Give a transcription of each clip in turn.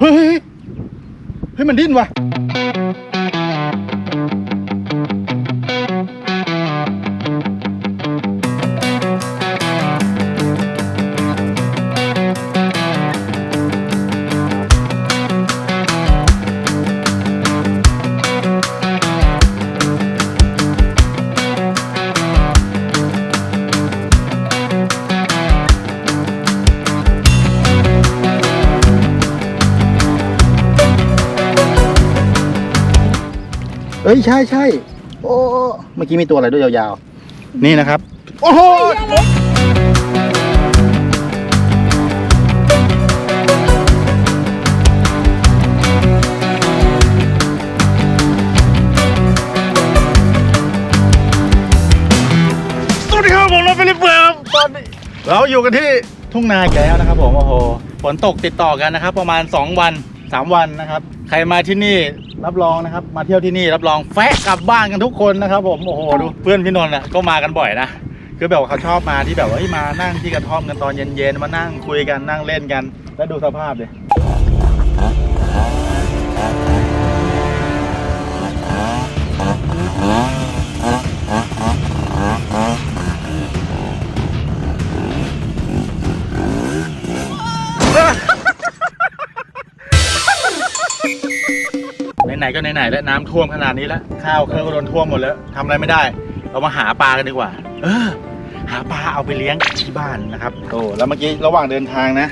เฮ้ยเฮ้ยมันดิ้นว่ะ ใช่ใช่โอ้เมื่อกี้มีตัวอะไรด้วยยาวๆ นี่นะครับ โอ้โหสวัสดีครับผมเราฟิลิปเฟิร์มตอนนี้เราอยู่กันที่ทุ่งนาอีกแล้วนะครับผมโอ้โหฝนตกติดต่อกันนะครับ ประมาณ 2 วัน 3 วันนะครับ ใครมาที่นี่รับรองนะครับ มาเที่ยวที่นี่รับรองแฟะกลับบ้านกันทุกคนนะครับ ผมโอ้โหดูเพื่อนพี่นนท์อะก็มากันบ่อยนะคือแบบว่าเขาชอบมาที่แบบว่ามานั่งที่กระท่อมกันตอนเย็นๆมานั่งคุยกันนั่งเล่นกัน แล้วดูสภาพเลย ๆก็ไหนๆแล้วน้ำท่วมขนาดนี้แล้วข้าวเครื่องก็โดนท่วมหมดแล้วทำอะไรไม่ได้ เรามาหาปลากันดีกว่า เออ หาปลาเอาไปเลี้ยงที่บ้านนะครับโอ้แล้วเมื่อกี้ระหว่างเดินทางนะ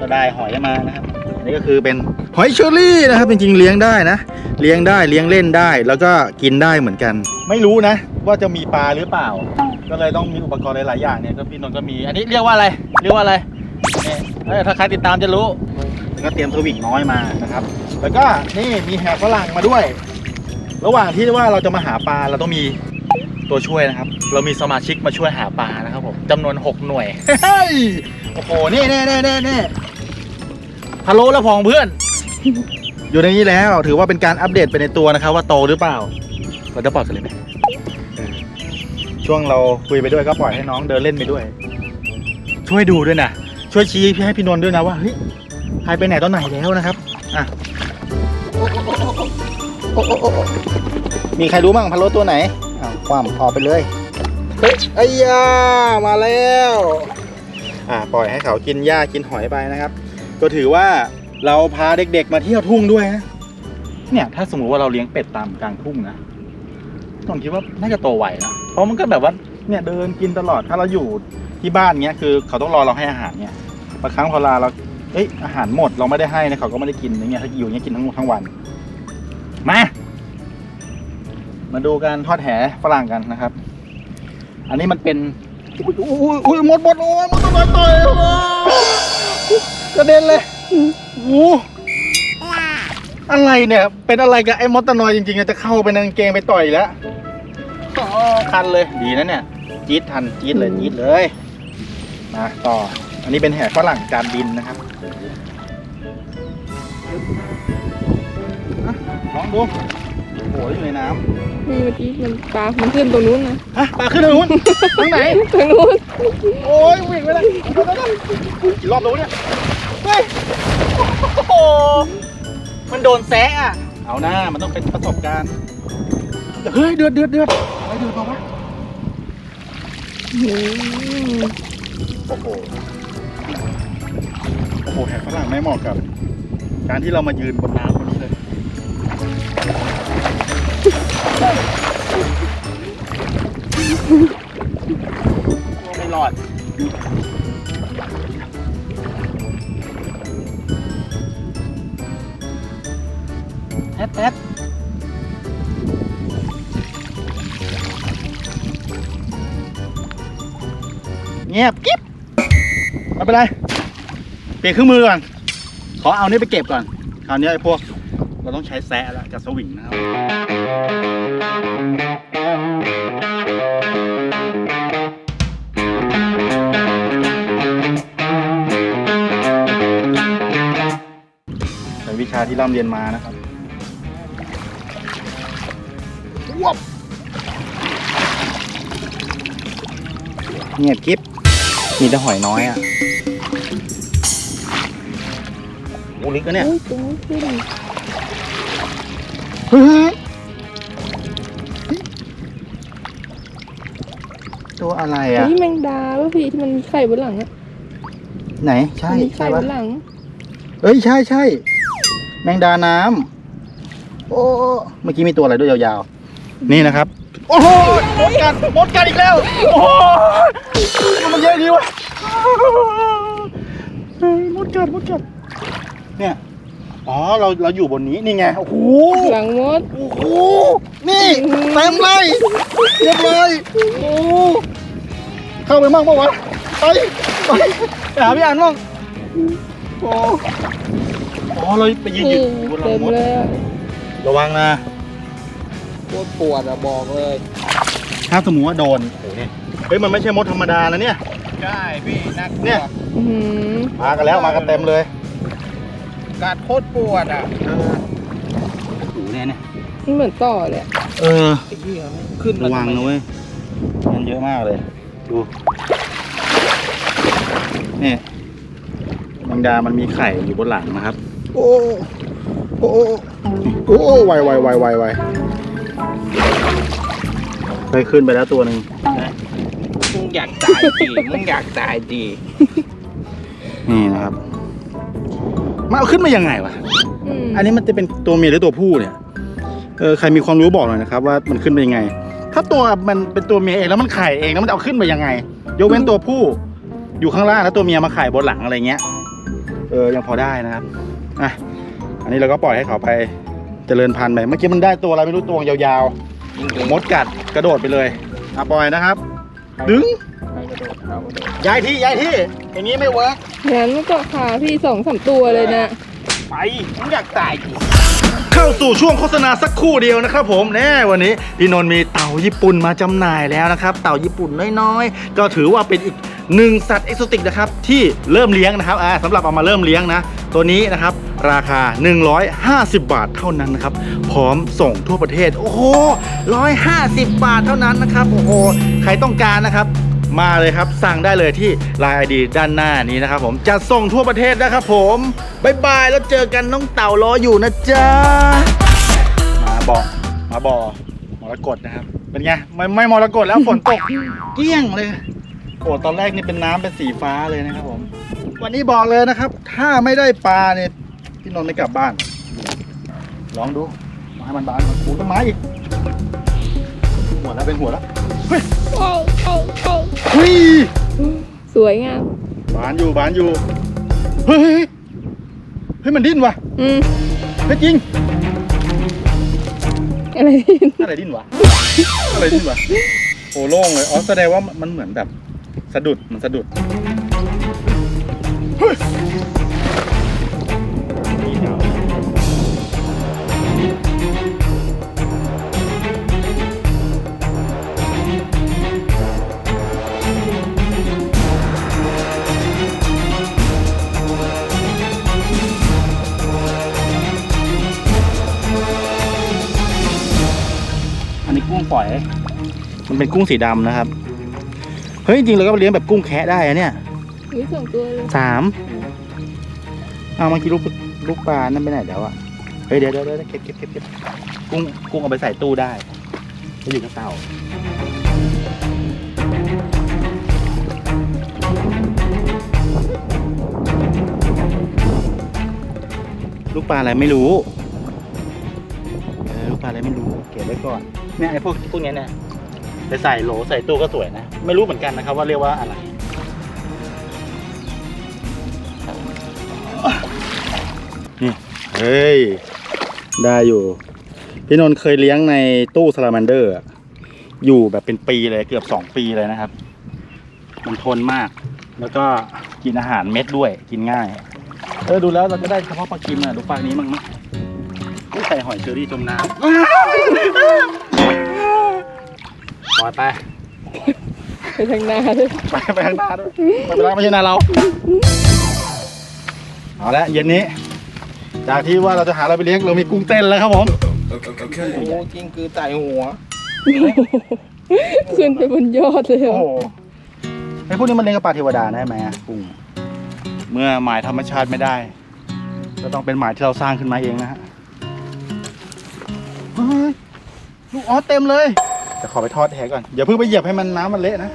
ก็ได้หอยมานะครับอันนี่ก็คือเป็นหอยเชอรี่นะครับจริงๆเลี้ยงได้นะ เลี้ยงได้เลี้ยงเล่นได้ แล้วก็กินได้เหมือนกัน ไม่รู้นะ ว่าจะมีปลาหรือเปล่า ก็เลยต้องมีอุปกรณ์หลายๆอย่างเนี่ยก็พี่นนท์ก็มี อันนี้เรียกว่าอะไรเรียกว่าอะไรเนี่ยเอ้ยถ้าใครติดตามจะรู้แล้วก็เตรียมสวิงน้อยมานะครับ แล้วก็นี่มีแหกฝรั่งมาด้วย ระหว่างที่ว่าเราจะมาหาปลาเราต้องมีตัวช่วยนะครับ เรามีสมาชิกมาช่วยหาปลานะครับผมจำนวน 6 หน่วยเฮ้ยโอ้โหนี่นี่นี่นี่นี่พะโล้และพองเพื่อน อยู่ในนี้แล้วถือว่าเป็นการอัปเดตไปในตัวนะครับ ว่าโตหรือเปล่าเราจะปล่อยกันเลยไหมเออช่วงเราคุยไปด้วยก็ปล่อยให้น้องเดินเล่นไปด้วย ช่วยดูด้วยนะช่วยชี้ให้พี่นนท์ด้วยนะว่าเฮ้ยใครไปไหนตอนไหนแล้วนะครับอะ มีใครรู้บ้างพะโล้ตัวไหนอ้าวความออกไปเลยเฮ้ยไอ้ยามาแล้วอ่าปล่อยให้เขากินหญ้ากินหอยไปนะครับ ก็ถือว่าเราพาเด็กๆมาเที่ยวทุ่งด้วยนะเนี่ยถ้าสมมุติว่าเราเลี้ยงเป็ดตามกลางทุ่งนะผมคิดว่าน่าจะโตไวนะเพราะมันก็แบบว่าเนี่ยเดินกินตลอดถ้าเราอยู่ที่บ้านเงี้ยคือเขาต้องรอเราให้อาหารเนี่ยบางครั้งพอลาเราเอ้ยอาหารหมดเราไม่ได้ให้นะเขาก็ไม่ได้กินอย่างเงี้ยถ้าอยู่เงี้ยกินทั้งทั้งวัน มา มาดูการทอดแหฝรั่งกันนะครับ อันนี้มันเป็นอุ้ยอุ้ยอุ้ยหมดหมดโอ้ยหมดต่อยต่อยโอ้ยกระเด็นเลยโอ้โหอะไรเนี่ย เป็นอะไรกับไอ้มอตนอยจริงๆอะจะเข้าไปในกางเกงไปต่อยแล้วอ๋อคันเลยดีนะเนี่ยจี๊ดทันจี๊ดเลยจี๊ดเลยมาต่อ อันนี้เป็นแห่ฝรั่งจานบินนะครับ ลองดูโอ้โหอยู่ในน้ำนี่เมื่อกี้มันปลา มันขึ้นตรงนู้นนะฮะปลาขึ้นทางนู้นทางไหน ตรงนู้นโอ้ยวิ่งไปเลยเดี๋ยวๆๆกี่รอบแล้วเนี่ยเฮ้ยโอ้โหมันโดนแซะอะ เอาหน้ามันต้องเป็นประสบการณ์ เฮ้ย เดือดเดือดเดือดอะไรเดือดเปล่าวะอืมโอ้โห โอ้โหแหกฝรั่งไม่เหมาะกับ การที่เรามายืนบนน้ำบนนี้เลย ไม่รอดแท็ดแท็ดเงียบกิ๊บไม่เป็นไร เปลี่ยนเครื่องมือก่อน ขอเอานี้ไปเก็บก่อน คราวนี้ไอ้พวก ใช้แซะแล้วกับสวิงนะครับใช้วิชาที่ร่ำเรียนมานะครับวับเงียบกิ๊บมีแต่หอยน้อยอะโอ้ลึกนะเนี่ยโอ้ยตรงนู้นขึ้น เฮ้ยตัวอะไรอะ นี่แมงดาป่ะพี่ที่มันมีไข่บนหลังอะไหน ใช่ มันมีใช่ไข่บปะนหลัง เอ้ย ใช่ใช่แมงดาน้ำโอ้เมื่อกี้มีตัวอะไรด้วยยาวๆ นี่นะครับ โอ้โหมดกัดมดกัดอีกแล้ว โอ้โหมันเยอะดีวะเฮ้ยมดกัดมดกัดเนี่ย อ๋อเราเราอยู่บนนี้นี่ไงโอ้โหหลังมดโอ้โหนี่เต็มเลยเรียบเลยโอ้โหเข้าไปมั่งปะวะไปไปไปหาพี่อ่านมั่งโอ้อ๋อเราไปยืนอยู่บนรัเต็งมมดเลยอะระวังนะโคตรปวดอะบอกเลยถ้าสมมติว่าโดนโอ้โหเนี่ยเฮ้ยมันไม่ใช่มดธรรมดานะเนี่ย ใช่พี่นักเนี่ย อื้อหือมากันแล้วมากันเต็มเลย กัดโคตรปวดอะเออโอ้โหเนี่ยเนี่ยมันเหมือนต่อเลยอะเออ ไอ้เหี้ยขึ้นมาระวังทำไมนะเว้ย มันเยอะมากเลย ดู นี่แมงดามันมีไข่อยู่บนหลังนะครับ โอ้โอ้โอ้ไวไวไวไวไวไปขึ้นไปแล้วตัวหนึ่งมึงอยากตายดีมึงอยากตายดีนี่นะครับ มาเอาขึ้นมายังไงวะ มอันนี้มันจะเป็นตัวเมียหรือตัวผู้เนี่ย เออใครมีความรู้บอกหน่อยนะครับว่ามันขึ้นไปยังไง ถ้าตัวมันเป็นตัวเมียเองแล้วมันไข่เองแล้วมันจะเอาขึ้นไปยังไง ยกเว้นตัวผู้ อยู่ข้างล่างแล้วตัวเมียมาไข่บนหลังอะไรเงี้ย เออยังพอได้นะครับ อะ อันนี้เราก็ปล่อยให้เขาไปเจริญพันธุ์ไป เมื่อกี้มันได้ตัวอะไรไม่รู้ตัวยาวๆ มดกัดกระโดดไปเลยอะปล่อยนะครับ ดึง ใครกระโดดเขากระโดดย้ายที่ย้ายที่อย่างนี้ไม่เวิร์กงั้นมันก็ขาพี่สองสามตัวเลยนะ ไปมึงอยากตายเข้าสู่ช่วงโฆษณาสักครู่เดียวนะครับผมแน่วันนี้พี่นนท์มีเต่าญี่ปุ่นมาจำหน่ายแล้วนะครับ เต่าญี่ปุ่นน้อยๆ ก็ถือว่าเป็นอีกหนึ่งสัตว์เอกโซติกนะครับที่เริ่มเลี้ยงนะครับอ่าสำหรับเอามาเริ่มเลี้ยงนะ ตัวนี้นะครับราคา 150 บาทเท่านั้นนะครับ พร้อมส่งทั่วประเทศ โอ้โห150 บาทเท่านั้นนะครับ โอ้โห ใครต้องการนะครับ มาเลยครับ สั่งได้เลยที่ Line ID ด้านหน้านี้นะครับผมจะส่งทั่วประเทศนะครับผมบายบายแล้วเจอกันน้องเต่ารออยู่นะจ๊ะ มาบอกมาบอมรกตนะครับ เป็นไง ไม่ไม่มรกตแล้วฝนตก เกลี้ยงเลยโอ้ตอนแรกนี่เป็นน้ำเป็นสีฟ้าเลยนะครับผม วันนี้บอกเลยนะครับ ถ้าไม่ได้ปลาเนี่ยพี่นนท์ไม่กลับบ้าน ลองดูมาให้มันบานก่อนปลูกต้นไม้อีก วแล้วเป็นหัวแล้วโอ้โอ้โอ้เฮ้ยสวยงาม บานอยู่บานอยู่เฮ้ยเฮ้ยเฮ้ยมันดิ้นว่ะอืมเฮ้ยจริง อะไรพี่อะไรดิ้นวะ อะไรดิ้นวะโอ้โล่งเลย อ๋อแสดงว่ามันเหมือนแบบสะดุดมันสะดุด ฝอย มันเป็นกุ้งสีดำนะครับ เฮ้ยจริงๆเราก็เลี้ยงแบบกุ้งแคะได้อะเนี่ยมีสองตัวเลยสามเอาเมื่อกี้ลูกลูกปลานั่นไปไหนแล้วอะเฮ้ยเดี๋ยวเดี๋ยวเดี๋ยวเก็บเก็บเก็บเก็บกุ้งกุ้งเอาไปใส่ตู้ได้ไปอยู่กับเต่าลูกปลาอะไรไม่รู้เออลูกปลาอะไรไม่รู้ เก็บไว้ก่อน เนี่ยไอ้พวกพวกเนี้ยเนี่ยไปใส่โหลใส่ตู้ก็สวยนะ ไม่รู้เหมือนกันนะครับว่าเรียกว่าอะไรนี่เฮ้ย ได้อยู่ พี่นนท์เคยเลี้ยงในตู้ซาลาแมนเดอร์อะอยู่แบบเป็นปีเลยเกือบสองปีเลยนะครับ มันทนมาก แล้วก็กินอาหารเม็ดด้วยกินง่าย เออดูแล้วเราจะได้เฉพาะปลากิมอะดูปลานี้มั้งมั้ยไม่ใส่หอยเชอรี่จมน้ำ ปล่อยไป ไปทางหน้าด้วยไปไปทางหน้าด้วยไม่เป็นไรไม่ใช่นาเราเอาละเย็นนี้ จากที่ว่าเราจะหาอะไรไปเลี้ยงเรามีกุ้งเต้นแล้วครับผมโอ้จริงคือไต่หัวขึ้นไปบนยอดเลยเหรโอ้อโหไอ้พวกนี้มันเลี้ยงกับปลาเทวดาได้ไหมอะกุ้งเมื่อหมายธรรมชาติไม่ได้ ก็ต้องเป็นหมายที่เราสร้างขึ้นมาเองนะฮะเฮ้ยลูกออสเต็มเลย จะขอไปทอดแหก่อนอย่าเพิ่งไปเหยียบให้มันน้ำมันเละนะ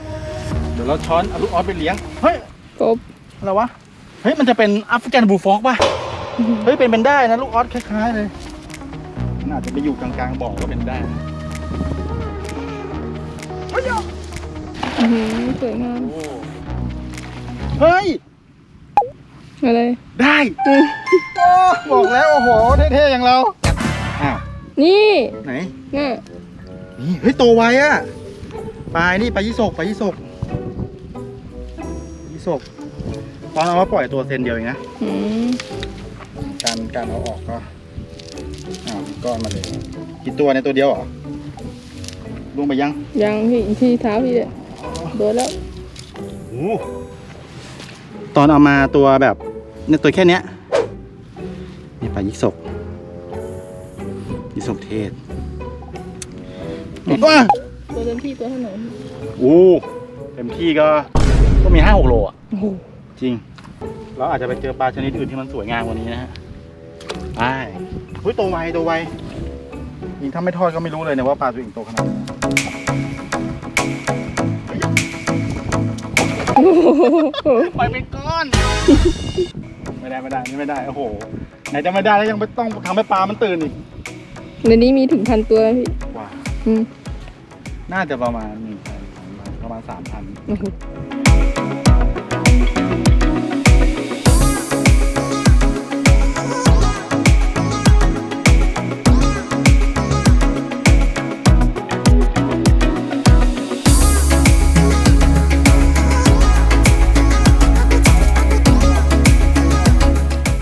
เดี๋ยวเราช้อนเอาลูกออสไปเลี้ยงเฮ้ยกบอะไรวะเฮ้ยมันจะเป็นแอฟริกันบูลฟอกป่ะเฮ้ยเป็นเป็นได้นะลูกออสคล้ายๆเลยมันอาจจะไปอยู่กลางๆบ่อก็เป็นได้นะเฮ้ยอื้อหือสวยงามโอ้เฮ้ยอะไรได้โอ้บอกแล้วโอ้โหเท่ๆอย่างเราอ้าวนี่ ไหนน่ะ นี่เฮ้ยโตไวอะปลายนี่ปลายี่สกปลายี่สกยี่สกตอนเอามาปล่อยตัวเซนเดียวเองนะอืมการการเอาออกก็อ้าวก้อนมาเลยกี่ตัวในตัวเดียวเหรอลงไปยังยังพี่ที่เท้าพี่เลยโดนแล้วตอนเอามาตัวแบบเนี่ยตัวแค่เนี้ยนี่ปลายิกศกยิกศกเทศ ว้าตัวเต็มที่ตัวเท่าไหร่โอ้เต็มที่ก็ก็มีห้าหกโลอะโอ้โหจริง เราอาจจะไปเจอปลาชนิดอื่นที่มันสวยงามกว่านี้นะฮะไปเฮ้ยโตวไวโตวไวยิงถ้าไม่ทอดก็ไม่รู้เลยนะว่าปลาตัวอื่นโตขนาดไหนไปเป็นก้อน ไม่ได้ไม่ได้นี่ไม่ได้โอ้โหไหนจะไม่ได้แล้วยังไม่ต้องทำให้ปลามันตื่นอีกในนี้มีถึงพันตัวพี่ว้า อืม น่าจะประมาณหนึ่งพันประมาณสามพัน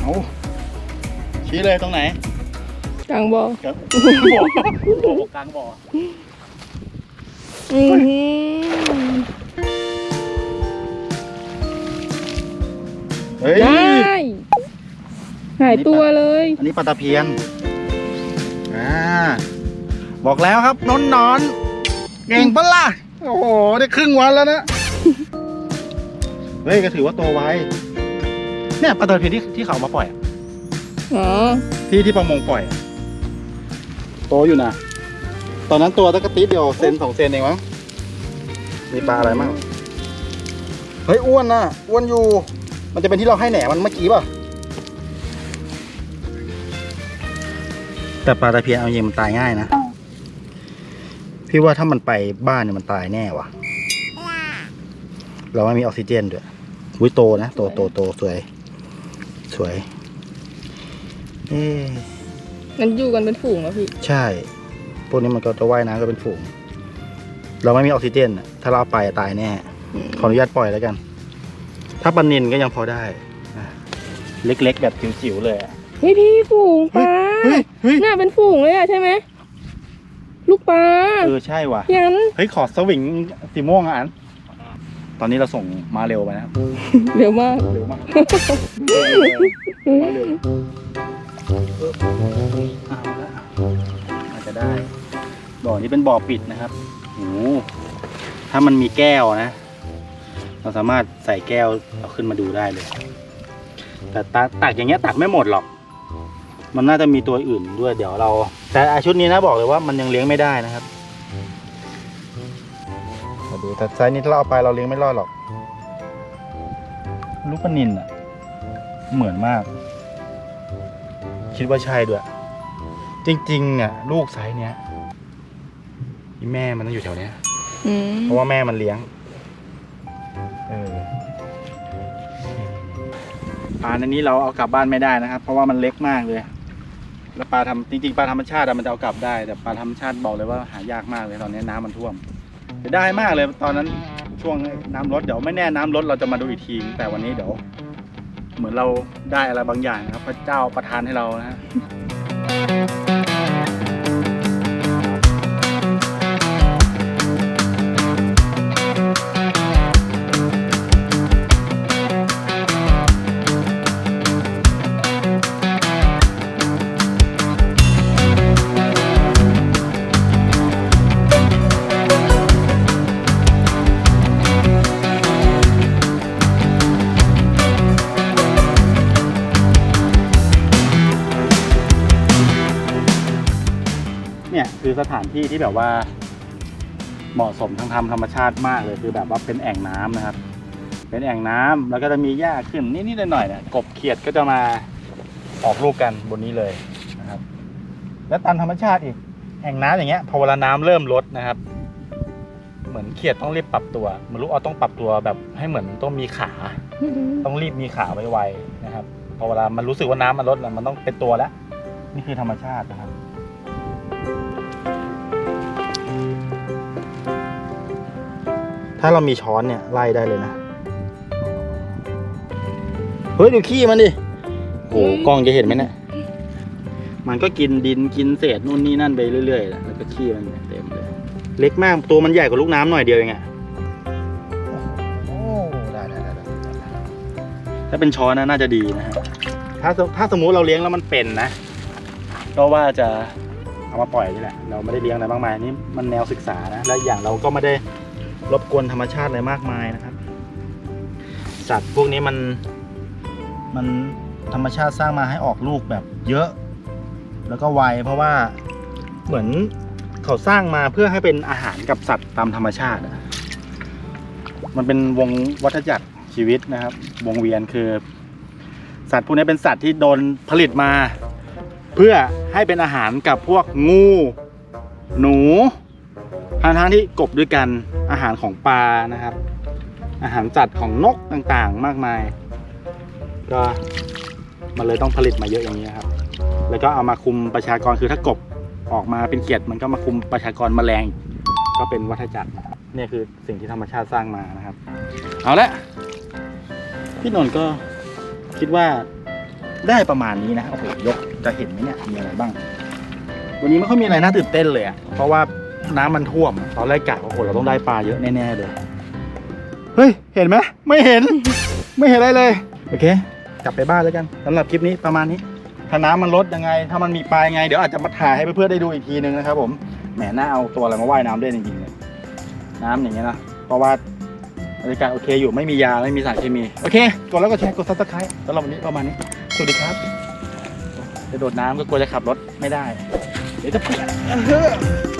เอาชี้เลยตรงไหน กลางบ่อครับบ่อบ่อกลางบ่ออือหือ เฮ้ย ได้หายตัวเลยอันนี้ปลาตะเพียน อ่า บอกแล้วครับนอนนอนเก่งปะล่ะ โอ้โห ได้ครึ่งวันแล้วนะ เฮ้ย ก็ถือว่าโตไว เนี่ยปลาตะเพียนที่ที่เขาเอามาปล่อยอะอ๋อที่ที่ประมงปล่อยอะ โตอยู่นะ ตอนนั้นตัวตะกติดเดียวเซนสองเซนเองมั้ง มีปลาอะไรมั่ง เฮ้ยอ้วนนะอ้วนอยู่ มันจะเป็นที่เราให้แหนมันเมื่อกี้ป่ะ แต่ปลาตะเพียนเอาจริงมันตายง่ายนะ พี่ว่าถ้ามันไปบ้านเนี่ยมันตายแน่ว่ะ เราไม่มีออกซิเจนด้วยอุ้ยโตนะ โตโตโตสวย สวย เอ๊ะ มันอยู่กันเป็นฝูงเหรอพี่ ใช่ พวกนี้มันก็จะว่ายน้ำก็เป็นฝูง เราไม่มีออกซิเจนอะถ้าเราเอาไปตายแน่ อืม ขออนุญาตปล่อยแล้วกัน ถ้าปลานินก็ยังพอได้นะเล็กๆ แบบจิ๋วๆเลยอะ เฮ้ยพี่ฝูงปลาเฮ้ยเฮ้ยน่าเป็นฝูงเลยอะใช่ไหมลูกปลาเออใช่ว่ะ ยันเฮ้ย ขอสวิงสีม่วงอะอัน ตอนนี้เราส่งมาเร็วไปนะ เร็วมาก เร็วมาก มาเร็ว เอาละอาจจะได้ บ่อนี้เป็นบ่อปิดนะครับโอ้โหถ้ามันมีแก้วนะ เราสามารถใส่แก้วเอาขึ้นมาดูได้เลย แต่ตักอย่างเงี้ยตักไม่หมดหรอก มันน่าจะมีตัวอื่นด้วยเดี๋ยวเรา แต่ชุดนี้นะบอกเลยว่ามันยังเลี้ยงไม่ได้นะครับมาดูแต่ไซส์นี้ถ้าเราเอาไปเราเลี้ยงไม่รอดหรอก ลูกปลานินอะเหมือนมาก คิดว่าใช่ด้วย จริงๆเนี่ยลูกไซส์เนี้ยอีแม่มันต้องอยู่แถวเนี้ยอืมเพราะว่าแม่มันเลี้ยงเออปลาในนี้เราเอากลับบ้านไม่ได้นะครับ เพราะว่ามันเล็กมากเลย แล้วปลาทำจริงๆปลาธรรมชาติอะมันจะเอากลับได้ แต่ปลาธรรมชาติบอกเลยว่าหายากมากเลยตอนนี้น้ำมันท่วมเสียได้มากเลยตอนนั้นช่วงน้ำลดเดี๋ยวไม่แน่น้ำลดเราจะมาดูอีกที แต่วันนี้เดี๋ยว เหมือนเราได้อะไรบางอย่างนะครับ พระเจ้าประทานให้เรานะฮะ คือสถานที่ที่แบบว่า เหมาะสมทางธรรมธรรมชาติมากเลยคือแบบว่าเป็นแอ่งน้ำนะครับ เป็นแอ่งน้ำแล้วก็จะมีหญ้าขึ้นนิดๆหน่อยๆเนี่ยกบเขียดก็จะมาออกลูกกันบนนี้เลยนะครับ แล้วตามธรรมชาติอีกแอ่งน้ำอย่างเงี้ยพอเวลาน้ำเริ่มลดนะครับ เหมือนเขียดต้องรีบปรับตัวเหมือนลูกออต้องปรับตัวแบบให้เหมือนต้องมีขา ต้องรีบมีขาไวๆนะครับ พอเวลามันรู้สึกว่าน้ำมันลดแล้วมันต้องเป็นตัวแล้ว นี่คือธรรมชาตินะครับ ถ้าเรามีช้อนเนี่ยไล่ได้เลยนะ เฮ้ยดูขี้มันดิโอ้โหกล้องจะเห็นไหมเนี่ย มันก็กินดินกินเศษนู่นนี่นั่นไปเรื่อยๆแล้วแล้วก็ขี้มันเต็มเลย เล็กมากตัวมันใหญ่กว่าลูกน้ำหน่อยเดียวเองอะโอ้ได้ได้ได้ได้ถ้าเป็นช้อนนะน่าจะดีนะฮะ ถ้าสถ้าสมมุติเราเลี้ยงแล้วมันเป็นนะ ก็ว่าจะเอามาปล่อยนี่แหละ เราไม่ได้เลี้ยงอะไรมากมายนี่มันแนวศึกษานะ และอย่างเราก็ไม่ได้ รบกวนธรรมชาติอะไรมากมายนะครับ สัตว์พวกนี้มันมันธรรมชาติสร้างมาให้ออกลูกแบบเยอะ แล้วก็ไวเพราะว่าเหมือนเขาสร้างมาเพื่อให้เป็นอาหารกับสัตว์ตามธรรมชาติ มันเป็นวงวัฏจักรชีวิตนะครับ วงเวียนคือ สัตว์พวกนี้เป็นสัตว์ที่โดนผลิตมา เพื่อให้เป็นอาหารกับพวกงู หนูทางทางๆที่กบด้วยกัน หารของปลานะครับ อาหารสัตว์ของนกต่างๆมากมาย ก็มันเลยต้องผลิตมาเยอะอย่างนี้ครับ แล้วก็เอามาคุมประชากรคือถ้ากบออกมาเป็นเขียดมันก็มาคุมประชากรแมลงกก็เป็นวัฏจักรนะครับเนี่ยคือสิ่งที่ธรรมชาติสร้างมานะครับ เอาละพี่นนท์ก็คิดว่าได้ประมาณนี้นะโอ้โหยกจะเห็นไหมเนี่ยมีอะไรบ้าง วันนี้ไม่ค่อยมีอะไรน่าตื่นเต้นเลยอะเพราะว่า น้ำมันท่วมตอนแรกกะว่าโอ้โหเราต้องได้ปลาเยอะแน่ๆเลย เฮ้ย เห็นไหมไม่เห็น ไม่เห็นอะไรเลย โอเค กลับไปบ้านแล้วกันสำหรับคลิปนี้ประมาณนี้ ถ้าน้ำมันลดยังไง ถ้ามันมีปลายังไง เดี๋ยวอาจจะมาถ่ายให้เพื่อนๆได้ดูอีกทีนึงนะครับผมแหมน่าเอาตัวอะไรมาว่ายน้ำเล่นจริงๆเลยน้ำอย่างเงี้ยนะเพราะว่าบรรยากาศโอเคอยู่ไม่มียาไม่มีสารเคมี โอเค กดแล้วก็แชร์กดซับสไครต์สำหรับวันนี้ประมาณนี้ สวัสดีครับ จะโดดน้ำก็กลัวจะขับรถไม่ได้ เดี๋ยวจะเปียก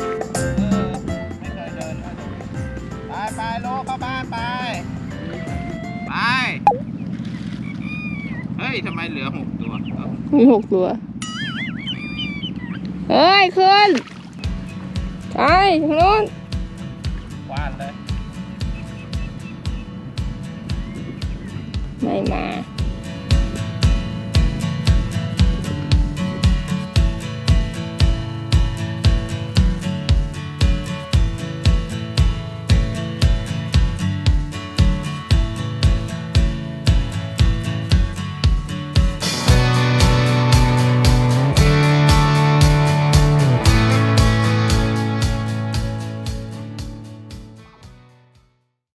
ยทำไมเหลือหกตัวเอ้ามีหกตัวเฮ้ยขึ้นไปทางโน้นว่านเลย ไม่มา